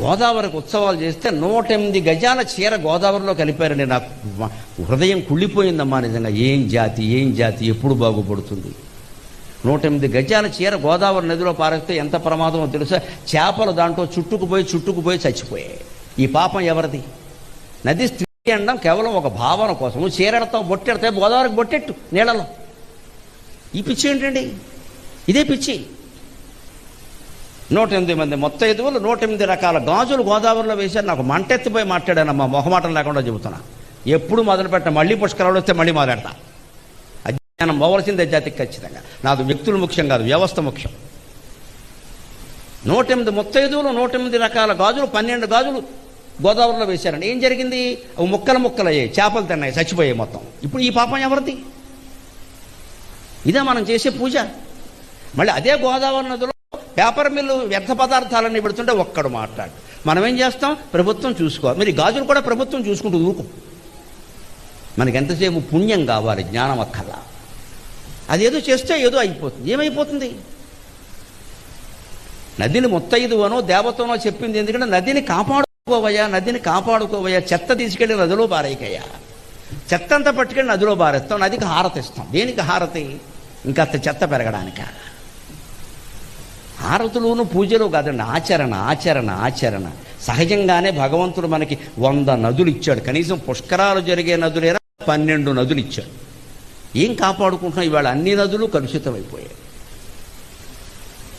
గోదావరికి ఉత్సవాలు చేస్తే నూట ఎనిమిది గజాల చీర గోదావరిలో కలిపారండి నాకు. హృదయం కుళ్ళిపోయిందమ్మా నిజంగా. ఏం జాతి ఏం జాతి ఎప్పుడు బాగుపడుతుంది? నూట ఎనిమిది గజాల చీర గోదావరి నదిలో పారేస్తే ఎంత ప్రమాదమో తెలుసా? చేపలు దాంట్లో చుట్టుకుపోయి చుట్టుకుపోయి చచ్చిపోయాయి. ఈ పాపం ఎవరిది? నది స్త్రీ అనడం కేవలం ఒక భావన కోసం. చీరెడతావు బొట్టెడతావు గోదావరికి బొట్టెట్టు నీళ్ళలో. ఈ పిచ్చి ఏంటండి? ఇదే పిచ్చి. నూట ఎనిమిది మంది మొత్తైదువులు నూట ఎనిమిది రకాల గాజులు గోదావరిలో వేశారు. నాకు మంటెత్తిపోయి మాట్లాడానమ్మా మొహమాటం లేకుండా చెబుతున్నా. ఎప్పుడు మొదలుపెట్ట మళ్ళీ పుష్కరాలు వస్తే మళ్ళీ మొదలెడతా అజ్ఞానం పోవలసిందే జాతికి ఖచ్చితంగా. నాకు వ్యక్తులు ముఖ్యం కాదు వ్యవస్థ ముఖ్యం. నూట ఎనిమిది ముత్తైదువులు నూట ఎనిమిది రకాల గాజులు పన్నెండు గాజులు గోదావరిలో వేశారండి. ఏం జరిగింది? అవి ముక్కలు ముక్కలు అయ్యాయి చేపలు తిన్నాయి చచ్చిపోయాయి మొత్తం. ఇప్పుడు ఈ పాపం ఎవరిది? ఇదే మనం చేసే పూజ. మళ్ళీ అదే గోదావరి నదిలో పేపర్ మిల్లు వ్యర్థ పదార్థాలన్నీ పెడుతుంటే ఒక్కడు మాట్లాడు. మనం ఏం చేస్తాం? ప్రభుత్వం చూసుకోవాలి మరి గాజులు కూడా ప్రభుత్వం చూసుకుంటూ ఊరుకో. మనకి ఎంతసేపు పుణ్యం కావాలి జ్ఞానం అక్కర్లా. అదేదో చేస్తే ఏదో అయిపోతుంది. ఏమైపోతుంది? నదిని ముత్తైదువనో దేవతనో చెప్పింది ఎందుకంటే నదిని కాపాడుకోవయ్యా నదిని కాపాడుకోవయ్యా. చెత్త తీసుకెళ్ళి నదిలో పారేకయ్యా చెత్త అంతా పట్టుకెళ్ళి నదిలో పారేస్తాం నదికి హారతి ఇస్తాం దేనికి హారతి? ఇంకా చెత్త పెరగడానిక? హారతులును పూజలు కాదండి ఆచరణ ఆచరణ ఆచరణ. సహజంగానే భగవంతుడు మనకి వంద నదులు ఇచ్చాడు కనీసం పుష్కరాలు జరిగే నదులేనా పన్నెండు నదులు ఇచ్చాడు ఏం కాపాడుకుంటున్నాం? ఇవాళ అన్ని నదులు కలుషితమైపోయాయి.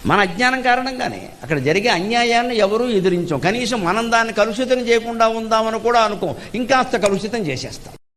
మన అజ్ఞానం కారణంగానే అక్కడ జరిగే అన్యాయాన్ని ఎవరూ ఎదిరించాం. కనీసం మనం దాన్ని కలుషితం చేయకుండా ఉందామని కూడా అనుకోం. ఇంకాస్త కలుషితం చేసేస్తాం.